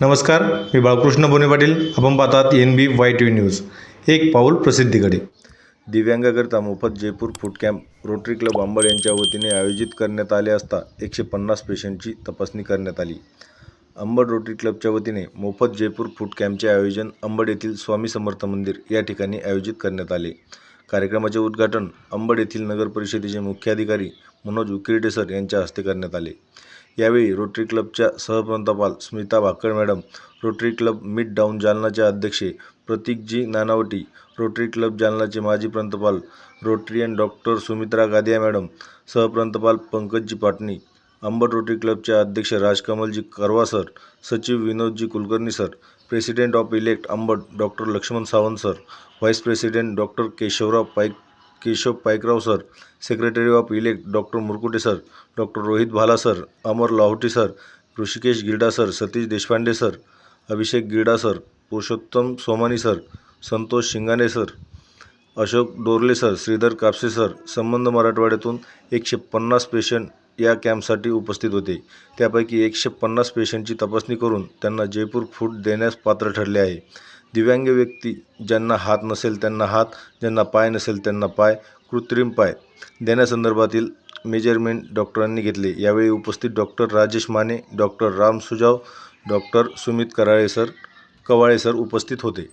नमस्कार मी बाळकृष्ण बोने पाटील. आपण पाहतात N B Y T V news एक पाऊल प्रसिद्धीकडे. दिव्यांगाकरिता मोफत Jaipur foot camp Rotary Club Ambad यांच्या वतीने आयोजित करण्यात आले असता एकशे पन्नास पेशंटची तपासणी करण्यात आली. अंबड रोटरी क्लबच्या वतीने मोफत जयपूर फूड कॅम्पचे आयोजन अंबड येथील स्वामी समर्थ मंदिर या ठिकाणी आयोजित करण्यात आले. कार्यक्रमाचे उद्घाटन अंबड येथील नगर परिषदेचे मुख्याधिकारी मनोज उकिरडे सर यांच्या हस्ते करण्यात आले. यावेळी रोटरी क्लबच्या सहप्रांतपाल Smita Bhakar madam Rotary Club midtown जालनाचे अध्यक्षे प्रतीकजी नानावटी रोटरी क्लब जालनाचे माजी प्रांतपाल and doctor Sumitra Gadia madam सहप्रांतपाल Pankajji Patni Ambad Rotary क्लबचे अध्यक्ष राजकमलजी करवा सर सचिव Vinodji Kulkarni sir president of elect Ambad doctor Laxman Sawant sir vice president doctor Keshavrao Paik Keshav Paikrao sir secretary of elect doctor Murkute sir doctor Rohit Bhala sir Amar Lahoti sir Rishikesh Girda sir Satish Deshpande sir Abhishek Girda sir Purushottam Somani sir Santosh Shingane sir Ashok Dorle sir Shridhar Kapse sir संबंध मराठवाड्यातून एकशे पन्नास patient या कॅम्पसाठी उपस्थित होते. त्यापैकी एकशे पन्नास पेशंटची तपासणी करून त्यांना जयपूर फूड देण्यास पात्र ठरले आहे. दिव्यांग व्यक्ती ज्यांना हात नसेल त्यांना हात ज्यांना पाय नसेल त्यांना पाय कृत्रिम पाय देण्यासंदर्भातील मेजरमेंट डॉक्टरांनी घेतले. यावेळी उपस्थित doctor Rajesh Mane doctor Ram Sujav doctor Sumit Karale sir Kawale sir उपस्थित होते.